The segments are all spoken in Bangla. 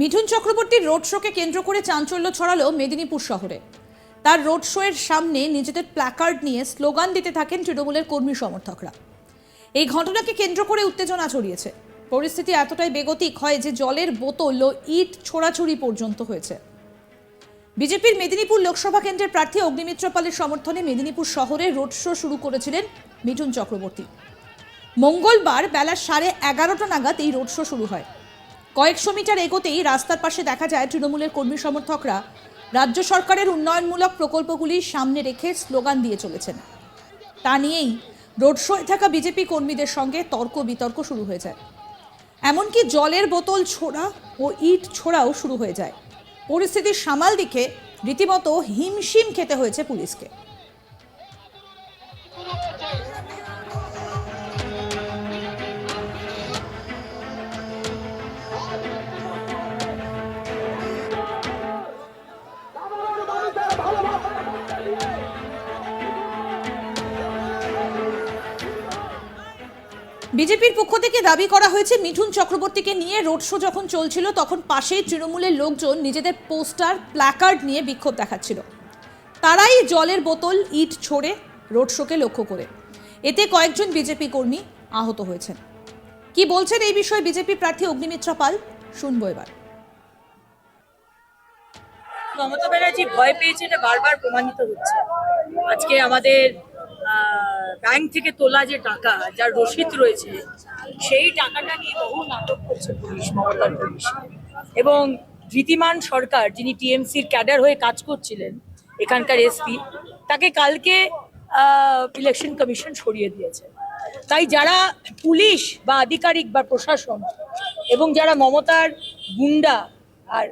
মিঠুন চক্রবর্তীর রোড শোকে কেন্দ্র করে চাঞ্চল্য ছড়ালো মেদিনীপুর শহরে। তার রোড শো এর সামনে নিজেদের প্ল্যাকার্ড নিয়ে স্লোগান দিতে থাকেন তৃণমূলের কর্মী সমর্থকরা। এই ঘটনাকে কেন্দ্র করে উত্তেজনা ছড়িয়েছে। পরিস্থিতি এতটাই বেগতিক হয় যে জলের বোতল ও ইট ছোড়াছুড়ি পর্যন্ত হয়েছে। বিজেপির মেদিনীপুর লোকসভা কেন্দ্রের প্রার্থী অগ্নিমিত্র পালের সমর্থনে মেদিনীপুর শহরে রোড শো শুরু করেছিলেন মিঠুন চক্রবর্তী। মঙ্গলবার বেলা সাড়ে এগারোটা নাগাদ এই রোড শো শুরু হয়। কয়েকশো মিটার এগোতেই রাস্তার পাশে দেখা যায় তৃণমূলের কর্মী সমর্থকরা রাজ্য সরকারের উন্নয়নমূলক প্রকল্পগুলি সামনে রেখে স্লোগান দিয়ে চলেছেন। তা নিয়েই রোড শোয়ে থাকা বিজেপি কর্মীদের সঙ্গে তর্ক বিতর্ক শুরু হয়ে যায়। এমনকি জলের বোতল ছোড়া ও ইট ছোড়াও শুরু হয়ে যায়। পরিস্থিতির সামাল দিকে রীতিমতো হিমশিম খেতে হয়েছে পুলিশকে। বিজেপির পক্ষ থেকে দাবি করা হয়েছে, মিঠুন চক্রবর্তীকে নিয়ে রোড শো যখন চলছিল, তখন পাশেই তৃণমূলের লোকজন নিজেদের পোস্টার, প্ল্যাকার্ড নিয়ে বিক্ষোভ দেখাচ্ছিল। তারাই জলের বোতল, ইট ছড়ে রোড শোকে লক্ষ্য করে। এতে কয়েকজন বিজেপি কর্মী আহত হয়েছেন। কি বলছেন এই বিষয়ে বিজেপি প্রার্থী অগ্নিমিত্রা পাল? শুনব এবার। মমতা ব্যানার্জি ভয় পেয়েছে, এটা বারবার প্রমাণিত হচ্ছে। আজকে আমাদের ব্যাংক থেকে তোলা যে টাকা, যার রসিদ রয়েছে, সেই টাকাটা নিয়ে বহু নাটক করছে পুলিশ, মমতার পুলিশ। এবং ধৃতিমান সরকার, যিনি টিএমসির ক্যাডার হয়ে কাজ করছিলেন, এখানকার এসপি, তাকে কালকে ইলেকশন কমিশন সরিয়ে দিয়েছে। তাই যারা পুলিশ বা আধিকারিক বা প্রশাসন এবং যারা মমতার গুন্ডা আর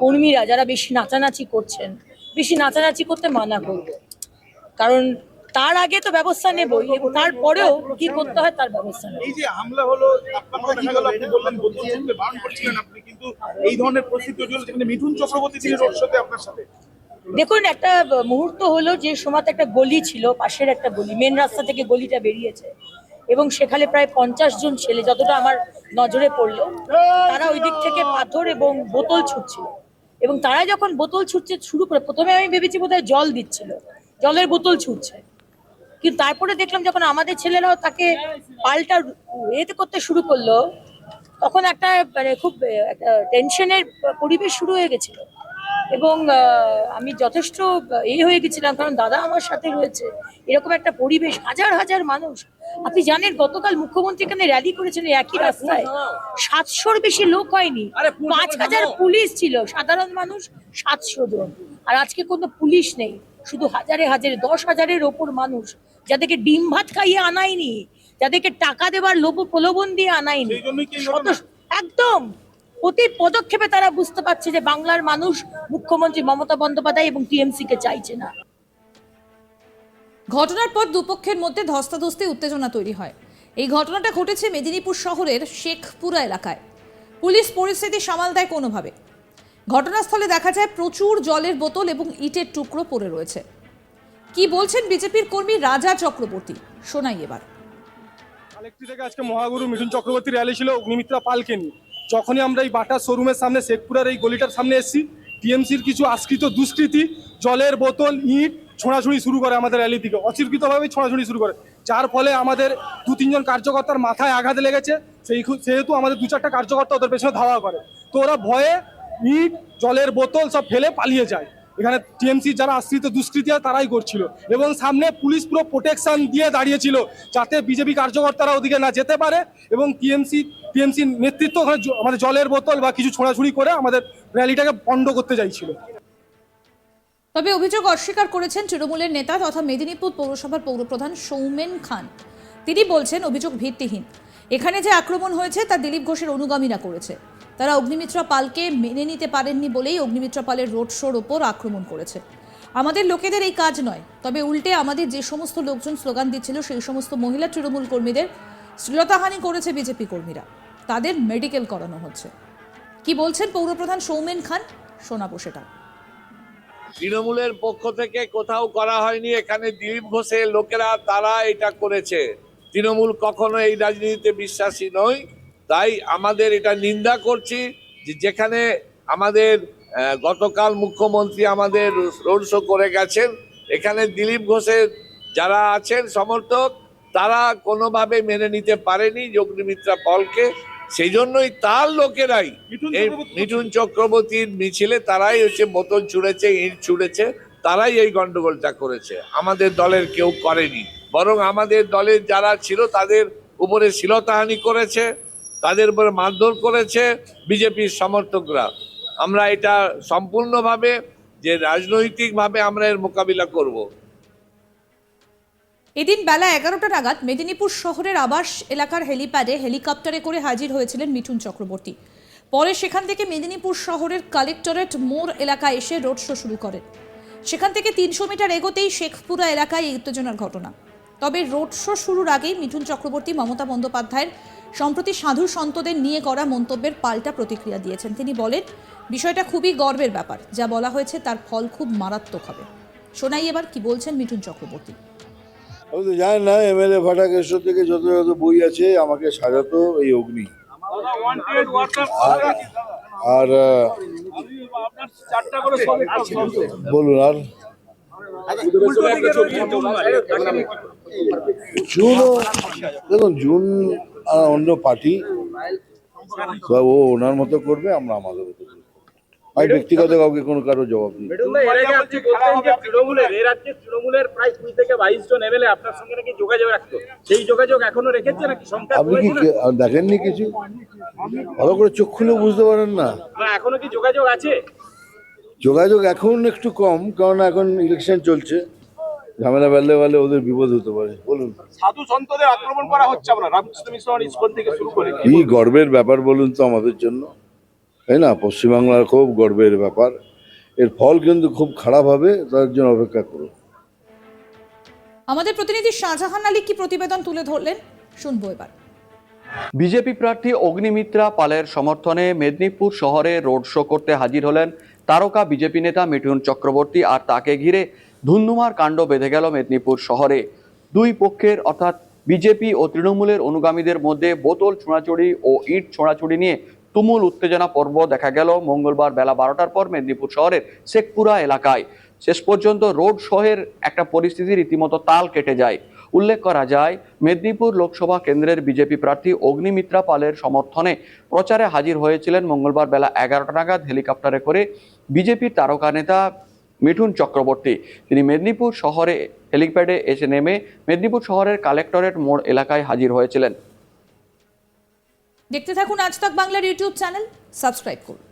কর্মীরা, যারা বেশি নাচানাচি করছেন, বেশি নাচানাচি করতে মানা করব। কারণ তার আগে তো ব্যবস্থা নেবই এবং তারপরেও কি করতে হয় তার ব্যবস্থা নেব এই যে হামলা হলো আপনার আপনি বললেন বারণ করছিলেন আপনি কিন্তু এই ধরনের পরিস্থিতি হলো যেখানে মিঠুন চক্রবর্তী তিনি রোড শোতে আপনার সাথে। দেখুন একটা মুহূর্ত হলো যে সময়তে একটা গলি ছিল পাশের একটা গলি মেন রাস্তা থেকে গলিটা বেরিয়েছে এবং সেখানে প্রায় পঞ্চাশ জন ছেলে যতটা আমার নজরে পড়ল তারা ওই দিক থেকে পাথর এবং বোতল ছুটছিল। এবং তারা যখন বোতল ছুটছে শুরু করে প্রথমে আমি ভেবেছি বোধহয় জল দিচ্ছিল জলের বোতল ছুটছে। কিন্তু তারপরে দেখলাম যখন আমাদের ছেলেরাও তাকে পাল্টা এতে করতে শুরু করল তখন একটা মানে খুব একটা টেনশনের পরিবেশ শুরু হয়ে গেছিল। এবং আমি যথেষ্ট এ হয়ে গেছিলাম কারণ দাদা আমার সাথে রয়েছে। এরকম একটা পরিবেশ হাজার হাজার মানুষ। আপনি জানেন গতকাল মুখ্যমন্ত্রী এখানে র্যালি করেছেন একই রাস্তায়। সাতশোর বেশি লোক হয়নি। পাঁচ হাজার পুলিশ ছিল সাধারণ মানুষ সাতশো জন। আর আজকে কোনো পুলিশ নেই। শুধু হাজারে হাজারে দশ হাজারের ওপর মানুষ যাদেরকে ডিম ভাত খাইয়ে আনায়নি যাদেরকে টাকা দেবার লোভ প্রলোভন দিয়ে আনায়নি? একদম। প্রতি পদক্ষেপে তারা বুঝতে পারছে যে বাংলার মানুষ মুখ্যমন্ত্রী মমতা বন্দ্যোপাধ্যায় এবং টিএমসি কে চাইছে না। ঘটনার পর দুপক্ষের মধ্যে ধস্তাধস্তি উত্তেজনা তৈরি হয়। এই ঘটনাটা ঘটেছে মেদিনীপুর শহরের শেখপুরা এলাকায়। পুলিশ পরিস্থিতি সামাল দেয় কোনোভাবে। ঘটনাস্থলে দেখা যায় প্রচুর জলের বোতল এবং ইটের টুকরো পড়ে রয়েছে। কি বলছেন বিজেপির কর্মী রাজা চক্রবর্তী? শোনাই এবার। কালেক্টরি থেকে আজকে মহাগুরু মিঠুন চক্রবর্তী র্যালি ছিল অগ্নিমিত্রা পালকে নিয়ে। যখনই আমরা এই বাটার শোরুমের সামনে, শেখপুরার এই গলিটার সামনে এসেছি, টিএমসির কিছু আশ্রিত দুষ্কৃতী জলের বোতল, ইট ছোঁড়াছুড়ি শুরু করে আমাদের র্যালি থেকে। অচিরকৃতভাবে ছোঁড়াছুড়ি শুরু করে। যার ফলে আমাদের দু তিনজন কার্যকর্তার মাথায় আঘাত লেগেছে, সেই সেহেতু আমাদের দু চারটা কার্যকর্তা ওদের পেছনে ধাওয়া করে। তো ওরা ভয়ে ইট, জলের বোতল সব ফেলে পালিয়ে যায়। এখানে টিএমসি যারা আশ্রিত দুষ্কৃতী হয়, তারাই করছিল। এবং সামনে পুলিশ পুরো প্রোটেকশন দিয়ে দাঁড়িয়েছিল, যাতে বিজেপি কার্যকর্তারা ওদিকে না যেতে পারে এবং টিএমসি টিএমসি নেতৃত্ব ওখানে আমাদের জলের বোতল বা কিছু ছোড়াছুড়ি করে আমাদের র্যালিটাকে পণ্ড করতে চাইছিল। তবে অভিযোগ অস্বীকার করেছেন তৃণমূলের নেতা তথা মেদিনীপুর পৌরসভার পৌরপ্রধান সৌমেন খান। তিনি বলছেন, অভিযোগ ভিত্তিহীন। এখানে যে আক্রমণ হয়েছে, তা দিলীপ ঘোষের অনুগামীরা করেছে। তারা অগ্নিমিত্রা পালকে মেনে নিতে পারেননি বলেই অগ্নিমিত্রা পালের রোড শোর ওপর আক্রমণ করেছে। আমাদের লোকেদের এই কাজ নয়, তবে উল্টে আমাদের যে সমস্ত লোকজন স্লোগান দিচ্ছিল, সেই সমস্ত মহিলা তৃণমূল কর্মীদের শ্লীলতাহানি করেছে বিজেপি কর্মীরা। তাদের মেডিকেল করানো হচ্ছে। কি বলছেন পৌরপ্রধান সৌমেন খান? শোনাবো সেটা। তৃণমূলের পক্ষ থেকে কোথাও করা হয়নি, এখানে দিলীপ ঘোষের লোকেরা তারা এটা করেছে। তৃণমূল কখনো এই রাজনীতিতে বিশ্বাসী নয়। তাই আমাদের এটা নিন্দা করছি যে যেখানে আমাদের গতকাল মুখ্যমন্ত্রী আমাদের রোড শো করে গেছেন এখানে দিলীপ ঘোষের যারা আছেন সমর্থক তারা কোনোভাবে মেনে নিতে পারেনি যোগনিমিত্রা পলকে। সেই জন্যই তার লোকেরাই মিঠুন এই মিঠুন চক্রবর্তীর মিছিলে তারাই হচ্ছে বোতল ছুঁড়েছে ইট ছুঁড়েছে তারাই এই গন্ডগোলটা করেছে। আমাদের দলের কেউ করেনি বরং আমাদের দলের যারা ছিল তাদের উপরে শিলতাহানি করেছে। তাদের উপরে মারধর করেছে বিজেপির সমর্থকরা। আমরা এটা সম্পূর্ণভাবে যে রাজনৈতিকভাবে আমরা এর মোকাবিলা করব। এদিন বেলা এগারোটা নাগাদ মেদিনীপুর শহরের আবাস এলাকার হেলিপ্যাডে হেলিকপ্টারে করে হাজির হয়েছিলেন মিঠুন চক্রবর্তী। পরে সেখান থেকে মেদিনীপুর শহরের কালেক্টরেট মোড় এলাকায় এসে রোড শো শুরু করেন। সেখান থেকে তিনশো মিটার এগোতেই শেখপুরা এলাকায় এই উত্তেজনার ঘটনা। তবে রোড শো শুরুর আগেই মিঠুন চক্রবর্তী মমতা বন্দ্যোপাধ্যায়ের সম্প্রতি সাধু সন্তদের নিয়ে করা মন্তব্যের পাল্টা প্রতিক্রিয়া দিয়েছেন। তিনি বলেন বিষয়টা খুবই গর্বের ব্যাপার। যা বলা হয়েছে তার ফল খুব মারাত্মক হবে। শোনাই এবার কি বলছেন মিঠুন চক্রবর্তী? আমি তো জানি না এমএলএ ফাটাকেশ্বর থেকে যত যত বই আছে আমাকে সাজাতো এই অগ্নি। আর বলুন আর। জুনও দেখুন জুন আহ, অন্য পার্টি ও ওনার মতো করবে আমরা আমাদের মতো করব। আমি ব্যক্তিগত কাউকে কোনো কারও জবাব আপনি তৃণমূলের এ রাজ্যে তৃণমূলের প্রায় কুড়ি থেকে বাইশ জন এমএলএ আপনার সঙ্গে নাকি যোগাযোগ রাখতো? সেই যোগাযোগ এখনও রেখেছে নাকি সংখ্যা আপনি কি আর দেখেননি কিছু? ভালো করে চোখ খুলে বুঝতে পারেন না। না এখনও কি যোগাযোগ আছে? যোগাযোগ এখন একটু কম কারণ এখন ইলেকশন চলছে। ঝামেলা বেললে বেলে ওদের বিপদ হতে পারে। বলুন। সাধু সন্তদের আক্রমণ করা হচ্ছে আমরা। রামকৃষ্ণ মিশন ইস্কন থেকে শুরু করে কি গর্বের ব্যাপার বলুন তো আমাদের জন্য? তাই না? পশ্চিমবাংলার খুব গর্বের ব্যাপার। এর ফল কিন্তু খুব খারাপ হবে তার জন্য অপেক্ষা করুন। আমাদের প্রতিনিধি শাহজাহান আলী কি প্রতিবেদন তুলে ধরলেন? শুনব এবার। বিজেপি প্রার্থী অগ্নিমিত্রা পালের সমর্থনে মেদিনীপুর শহরে রোড শো করতে হাজির হলেন তারকা বিজেপি নেতা মিঠুন চক্রবর্তী আর তাকে ঘিরে ধুন্ধুমার কাণ্ড বেঁধে গেল মেদিনীপুর শহরে। দুই পক্ষের, অর্থাৎ বিজেপি ও তৃণমূলের অনুগামীদের মধ্যে বোতল ছোঁড়াছুড়ি ও ইট ছোঁড়াছুড়ি নিয়ে তুমুল উত্তেজনা পর্ব দেখা গেল মঙ্গলবার বেলা বারোটার পর মেদিনীপুর শহরের শেখপুরা এলাকায়। শেষ পর্যন্ত রোড শোয়ের একটা পরিস্থিতি রীতিমতো তাল কেটে যায়। উল্লেখ করা যায়, মেদিনীপুর লোকসভা কেন্দ্রের বিজেপি প্রার্থী অগ্নিমিত্রা পালের সমর্থনে প্রচারে হাজির হয়েছিলেন মঙ্গলবার বেলা এগারোটা নাগাদ হেলিকপ্টারে করে বিজেপির তারকা নেতা মিঠুন চক্রবর্তী। তিনি মেদিনীপুর শহরে হেলিপ্যাডে এসে নেমে মেদিনীপুর শহরের কালেক্টরেট মোড় এলাকায় হাজির হয়েছিলেন। দেখতে থাকুন আজ তক বাংলার ইউটিউব চ্যানেল। সাবস্ক্রাইব করুন।